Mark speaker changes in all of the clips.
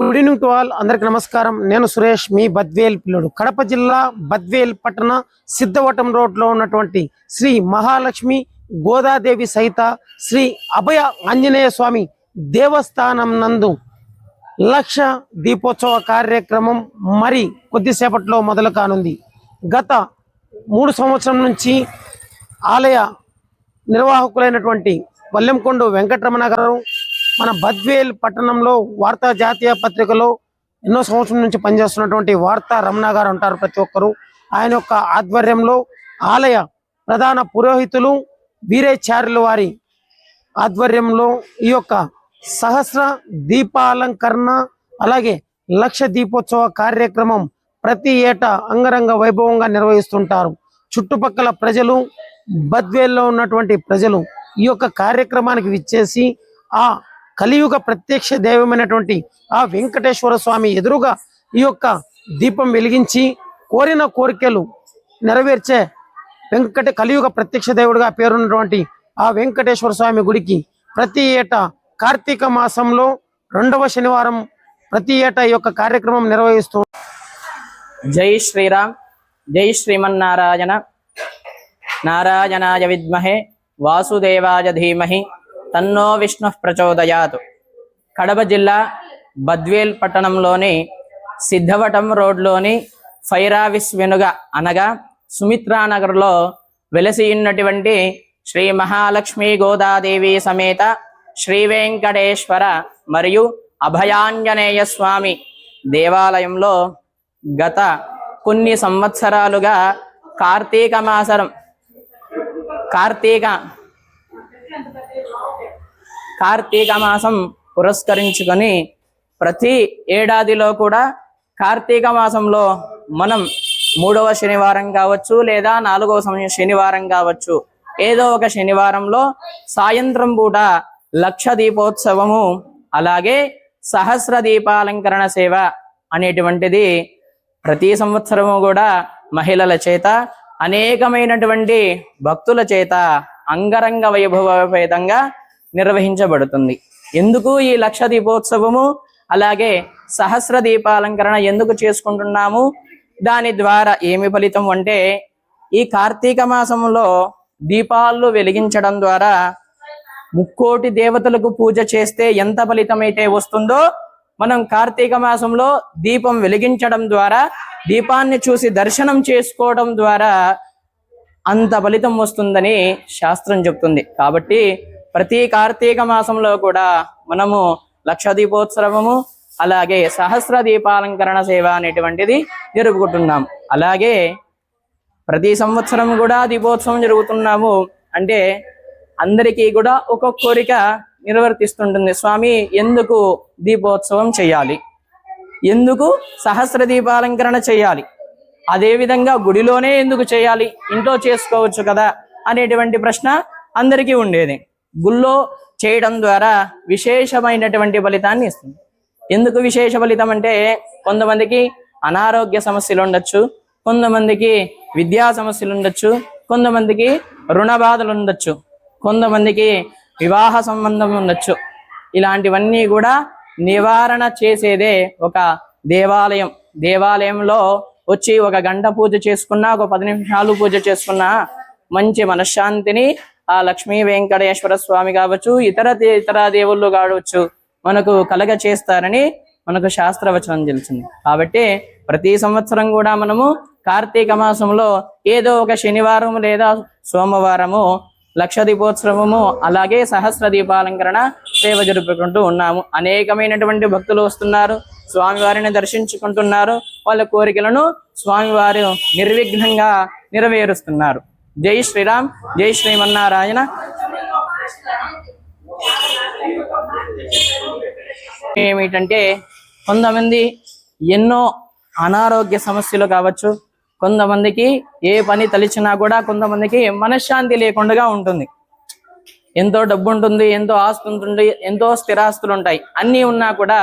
Speaker 1: Good evening to all అందరికి నమస్కారం. నేను సురేష్ మీ బద్వేల్ పిల్లడు. కడప జిల్లా బద్వేల్ పట్టణ సిద్ధవటం రోడ్లో ఉన్నటువంటి శ్రీ మహాలక్ష్మి గోదాదేవి సహిత శ్రీ అభయ ఆంజనేయ స్వామి దేవస్థానం నందు లక్ష దీపోత్సవ కార్యక్రమం మరి కొద్దిసేపట్లో మొదలు కానుంది. గత మూడు సంవత్సరం నుంచి ఆలయ నిర్వాహకులైనటువంటి వల్లెంకొండ వెంకటరమణ గారు మన బద్వేల్ పట్టణంలో వార్తా జాతీయ పత్రికలో ఎన్నో సంవత్సరం నుంచి పనిచేస్తున్నటువంటి వార్తా రమణ గారు ఉంటారు ప్రతి ఒక్కరు. ఆయన యొక్క ఆధ్వర్యంలో ఆలయ ప్రధాన పురోహితులు వీరేచార్యుల వారి ఆధ్వర్యంలో ఈ యొక్క సహస్ర దీపాలంకరణ అలాగే లక్ష దీపోత్సవ కార్యక్రమం ప్రతి ఏటా అంగరంగ వైభవంగా నిర్వహిస్తుంటారు. చుట్టుపక్కల ప్రజలు బద్వేల్లో ఉన్నటువంటి ప్రజలు ఈ యొక్క కార్యక్రమానికి విచ్చేసి ఆ కలియుగ ప్రత్యక్ష దైవమైనటువంటి ఆ వెంకటేశ్వర స్వామి ఎదురుగా ఈ యొక్క దీపం వెలిగించి కోరిన కోరికలు నెరవేర్చే వెంకట కలియుగ ప్రత్యక్ష దేవుడిగా పేరున్నటువంటి ఆ వెంకటేశ్వర స్వామి గుడికి ప్రతి ఏటా కార్తీక మాసంలో రెండవ శనివారం ప్రతి ఏటా ఈ యొక్క కార్యక్రమం నిర్వహిస్తూ
Speaker 2: జై శ్రీరామ్ జై శ్రీమన్నారాయణ. నారాయణాయ విద్మహే వాసుదేవాయ ధీమహి. తన్నో విష్ణు ప్రచోదయాత్. కడప జిల్లా బద్వేల్ పట్టణంలోని సిద్ధవటం రోడ్లోని ఫైరావిస్ వెనుగ అనగా సుమిత్రానగర్లో వెలసి ఉన్నటువంటి శ్రీ మహాలక్ష్మి గోదాదేవి సమేత శ్రీ వెంకటేశ్వర మరియు అభయాంజనేయ స్వామి దేవాలయంలో గత కొన్ని సంవత్సరాలుగా కార్తీక మాసం కార్తీక కార్తీక మాసం పురస్కరించుకొని ప్రతి ఏడాదిలో కూడా కార్తీక మాసంలో మనం మూడవ శనివారం కావచ్చు లేదా నాలుగవ సమయం శనివారం కావచ్చు ఏదో ఒక శనివారంలో సాయంత్రం పూట లక్ష దీపోత్సవము అలాగే సహస్ర దీపాలంకరణ సేవ అనేటువంటిది ప్రతి సంవత్సరము కూడా మహిళల చేత అనేకమైనటువంటి భక్తుల చేత అంగరంగ వైభవపేతంగా నిర్వహించబడుతుంది. ఎందుకు ఈ లక్ష దీపోత్సవము? అలాగే సహస్ర దీపాలంకరణ ఎందుకు చేసుకుంటున్నాము? దాని ద్వారా ఏమి ఫలితం అంటే ఈ కార్తీక మాసంలో దీపాలు వెలిగించడం ద్వారా ముక్కోటి దేవతలకు పూజ చేస్తే ఎంత ఫలితమైతే వస్తుందో మనం కార్తీక మాసంలో దీపం వెలిగించడం ద్వారా దీపాన్ని చూసి దర్శనం చేసుకోవడం ద్వారా అంత ఫలితం వస్తుందని శాస్త్రం చెప్తుంది. కాబట్టి ప్రతి కార్తీక మాసంలో కూడా మనము లక్ష దీపోత్సవము అలాగే సహస్ర దీపాలంకరణ సేవ అనేటువంటిది జరుపుకుంటున్నాం. అలాగే ప్రతి సంవత్సరం కూడా దీపోత్సవం జరుగుతున్నాము. అంటే అందరికీ కూడా ఒక కోరిక నిర్వర్తిస్తుంటుంది. స్వామి ఎందుకు దీపోత్సవం చేయాలి? ఎందుకు సహస్ర దీపాలంకరణ చేయాలి? అదేవిధంగా గుడిలోనే ఎందుకు చేయాలి? ఇంట్లో చేసుకోవచ్చు కదా అనేటువంటి ప్రశ్న అందరికీ ఉండేది. గుళ్ళో చేయడం ద్వారా విశేషమైనటువంటి ఫలితాన్ని ఇస్తుంది. ఎందుకు విశేష ఫలితం అంటే కొంతమందికి అనారోగ్య సమస్యలు ఉండొచ్చు కొంతమందికి విద్యా సమస్యలు ఉండొచ్చు కొంతమందికి రుణ బాధలు ఉండొచ్చు కొంతమందికి వివాహ సంబంధం ఉండొచ్చు. ఇలాంటివన్నీ కూడా నివారణ చేసేదే ఒక దేవాలయం. దేవాలయంలో వచ్చి ఒక గంట పూజ చేసుకున్నా ఒక పది నిమిషాలు పూజ చేసుకున్నా మంచి మనశ్శాంతిని ఆ లక్ష్మీ వెంకటేశ్వర స్వామి కావచ్చు ఇతర దే- ఇతర దేవుళ్ళు కావచ్చు మనకు కలగ చేస్తారని మనకు శాస్త్రవచనం తెలిసింది. కాబట్టి ప్రతి సంవత్సరం కూడా మనము కార్తీక మాసంలో ఏదో ఒక శనివారం లేదా సోమవారము లక్ష దీపోత్సవము అలాగే సహస్ర దీపాలంకరణ సేవ జరుపుకుంటూ ఉన్నాము. అనేకమైనటువంటి భక్తులు వస్తున్నారు స్వామివారిని దర్శించుకుంటున్నారు వాళ్ళ కోరికలను స్వామివారు నిర్విఘ్నంగా నెరవేరుస్తున్నారు. జై శ్రీరామ్ జై శ్రీమన్నారాయణ. ఏమిటంటే కొంతమంది ఎన్నో అనారోగ్య సమస్యలు కావచ్చు కొంతమందికి ఏ పని తలిచినా కూడా కొంతమందికి మనశ్శాంతి లేకుండా ఉంటుంది. ఎంతో డబ్బు ఉంటుంది ఎంతో ఆస్తి ఉంటుంది ఎంతో స్థిరాస్తులు ఉంటాయి అన్నీ ఉన్నా కూడా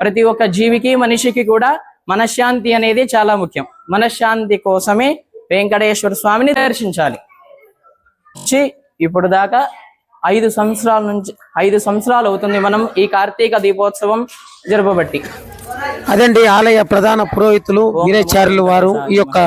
Speaker 2: ప్రతి ఒక్క జీవికి మనిషికి కూడా మనశ్శాంతి అనేది చాలా ముఖ్యం. మనశ్శాంతి కోసమే వెంకటేశ్వర స్వామిని దర్శించాలి. వచ్చి ఇప్పుడు దాకా ఐదు సంవత్సరాల నుంచి ఐదు సంవత్సరాలు అవుతుంది మనం ఈ కార్తీక దీపోత్సవం జరపబట్టి.
Speaker 1: అదండి ఆలయ ప్రధాన పురోహితులు వీరాచార్యులు వారు ఈ యొక్క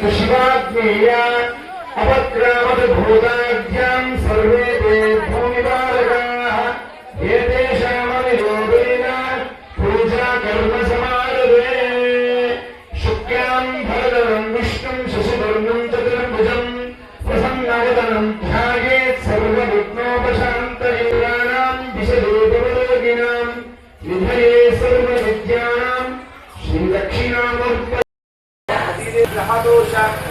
Speaker 3: नैमिष्यन्तु शिवाज्ञेया अपक्रामत् भूताभ्याम् सर्वे ते भूमिपालकाः एतेषामनिरोधेन पूजा कर्म समारभे शुक्लाम् भरदरम् विष्णुम् शशिवर्णम् चतुर्भुजम् प्रसन्नवदनम् ध्यायेत् सर्वविघ्नोपशान्तयेनाम् विशदे भवरोगिणाम् विधये सर्वविद्यानाम् श्रीदक्षिणामूर्त
Speaker 4: 购物车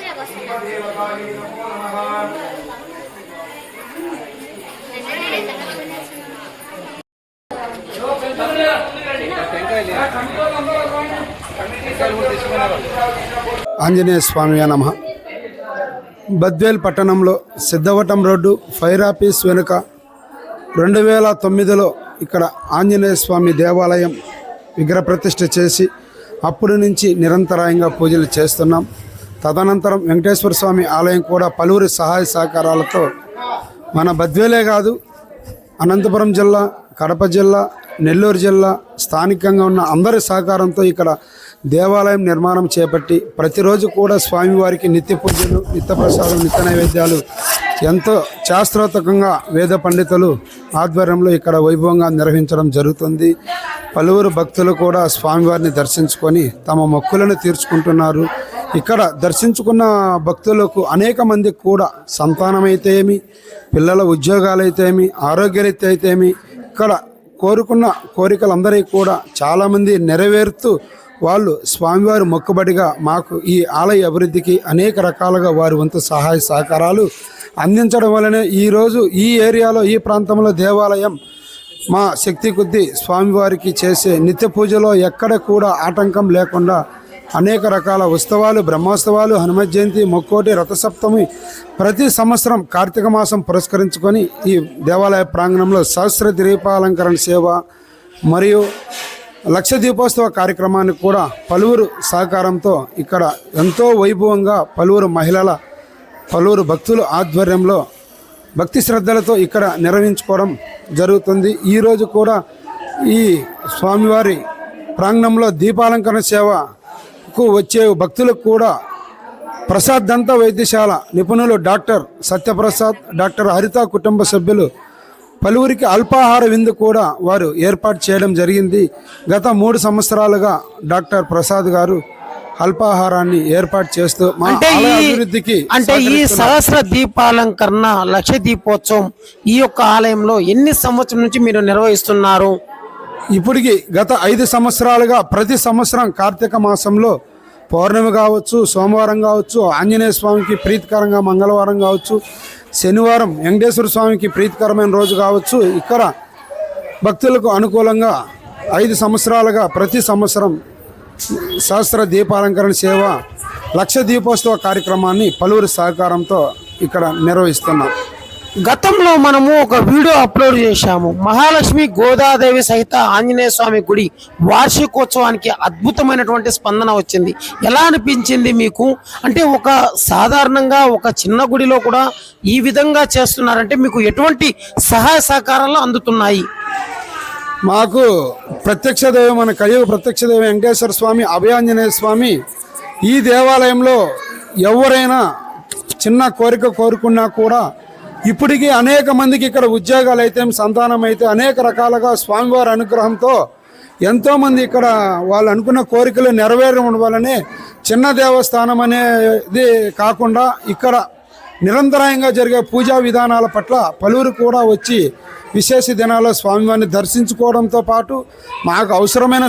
Speaker 5: ఆంజనేయ స్వామి నమ బద్వేల్ పట్టణంలో సిద్ధవటం రోడ్డు ఫైర్ ఆఫీస్ వెనుక రెండు వేల తొమ్మిదిలో ఇక్కడ ఆంజనేయ స్వామి దేవాలయం విగ్రహ ప్రతిష్ఠ చేసి అప్పటి నుంచి నిరంతరాయంగా పూజలు చేస్తున్నాం. తదనంతరం వెంకటేశ్వర స్వామి ఆలయం కూడా పలువురి సహాయ సహకారాలతో మన బద్వేలే కాదు అనంతపురం జిల్లా కడప జిల్లా నెల్లూరు జిల్లా స్థానికంగా ఉన్న అందరి సహకారంతో ఇక్కడ దేవాలయం నిర్మాణం చేపట్టి ప్రతిరోజు కూడా స్వామివారికి నిత్య పూజలు నిత్య ప్రసాదం నిత్య నైవేద్యాలు ఎంతో శాస్త్రోతకంగా వేద పండితులు ఆధ్వర్యంలో ఇక్కడ వైభవంగా నిర్వహించడం జరుగుతుంది. పలువురు భక్తులు కూడా స్వామివారిని దర్శించుకొని తమ మొక్కులను తీర్చుకుంటున్నారు. ఇక్కడ దర్శించుకున్న భక్తులకు అనేక మంది కూడా సంతానమైతే ఏమి పిల్లల ఉద్యోగాలైతే ఏమి ఆరోగ్యరీత్యా అయితే ఏమి ఇక్కడ కోరుకున్న కోరికలందరికీ కూడా చాలామంది నెరవేరుతూ వాళ్ళు స్వామివారి మొక్కుబడిగా మాకు ఈ ఆలయ అభివృద్ధికి అనేక రకాలుగా వారి వంతు సహాయ సహకారాలు అందించడం వల్లనే ఈరోజు ఈ ఏరియాలో ఈ ప్రాంతంలో దేవాలయం మా శక్తి కొద్దీ స్వామివారికి చేసే నిత్య పూజలో ఎక్కడ కూడా ఆటంకం లేకుండా అనేక రకాల ఉత్సవాలు బ్రహ్మోత్సవాలు హనుమత్ జయంతి మొక్కోటి రథసప్తమి ప్రతి సంవత్సరం కార్తీక మాసం పురస్కరించుకొని ఈ దేవాలయ ప్రాంగణంలో సహస్ర దీపాలంకరణ సేవ మరియు లక్ష దీపోత్సవ కార్యక్రమానికి కూడా పలువురు సహకారంతో ఇక్కడ ఎంతో వైభవంగా పలువురు మహిళల పలువురు భక్తుల ఆధ్వర్యంలో భక్తి శ్రద్ధలతో ఇక్కడ నిర్వహించుకోవడం జరుగుతుంది. ఈరోజు కూడా ఈ స్వామివారి ప్రాంగణంలో దీపాలంకరణ సేవ సేవకు వచ్చే భక్తులకు కూడా ప్రసాద్ దంత వైద్యశాల నిపుణులు డాక్టర్ సత్యప్రసాద్ డాక్టర్ హరిత కుటుంబ సభ్యులు పలువురికి అల్పాహార విందు కూడా వారు ఏర్పాటు చేయడం జరిగింది. గత మూడు సంవత్సరాలుగా డాక్టర్ ప్రసాద్ గారు అల్పాహారాన్ని ఏర్పాటు చేస్తూ
Speaker 1: అంటే
Speaker 5: అభివృద్ధికి
Speaker 1: అంటే ఈ సహస్ర దీపాలంకరణ లక్ష దీపోత్సవం ఈ యొక్క ఆలయంలో ఎన్ని సంవత్సరం నుంచి మీరు నిర్వహిస్తున్నారు?
Speaker 5: ఇప్పటికి గత ఐదు సంవత్సరాలుగా ప్రతి సంవత్సరం కార్తీక మాసంలో పౌర్ణమి కావచ్చు సోమవారం కావచ్చు ఆంజనేయ స్వామికి ప్రీతికరంగా మంగళవారం కావచ్చు శనివారం వెంకటేశ్వర స్వామికి ప్రీతికరమైన రోజు కావచ్చు ఇక్కడ భక్తులకు అనుకూలంగా ఐదు సంవత్సరాలుగా ప్రతి సంవత్సరం సహస్ర దీపాలంకరణ సేవ లక్ష దీపోత్సవ కార్యక్రమాన్ని పలువురి సహకారంతో ఇక్కడ నిర్వహిస్తున్నాం.
Speaker 1: గతంలో మనము ఒక వీడియో అప్లోడ్ చేశాము. మహాలక్ష్మి గోదాదేవి సహిత ఆంజనేయ స్వామి గుడి వార్షికోత్సవానికి అద్భుతమైనటువంటి స్పందన వచ్చింది. ఎలా అనిపించింది మీకు? అంటే ఒక సాధారణంగా ఒక చిన్న గుడిలో కూడా ఈ విధంగా చేస్తున్నారంటే మీకు ఎటువంటి సహాయ సహకారాలు అందుతున్నాయి?
Speaker 5: మాకు ప్రత్యక్ష దైవం మన కలియుగ ప్రత్యక్ష దైవం వెంకటేశ్వర స్వామి అభయాంజనేయ స్వామి ఈ దేవాలయంలో ఎవరైనా చిన్న కోరిక కోరుకున్నా కూడా ఇప్పటికీ అనేక మందికి ఇక్కడ ఉద్యోగాలు అయితే సంతానం అయితే అనేక రకాలుగా స్వామివారి అనుగ్రహంతో ఎంతోమంది ఇక్కడ వాళ్ళు అనుకున్న కోరికలు నెరవేరడం వల్లనే చిన్న దేవస్థానం అనేది కాకుండా ఇక్కడ నిరంతరాయంగా జరిగే పూజా విధానాల పట్ల పలువురు కూడా వచ్చి విశేష దినాల్లో స్వామివారిని దర్శించుకోవడంతో పాటు మాకు అవసరమైన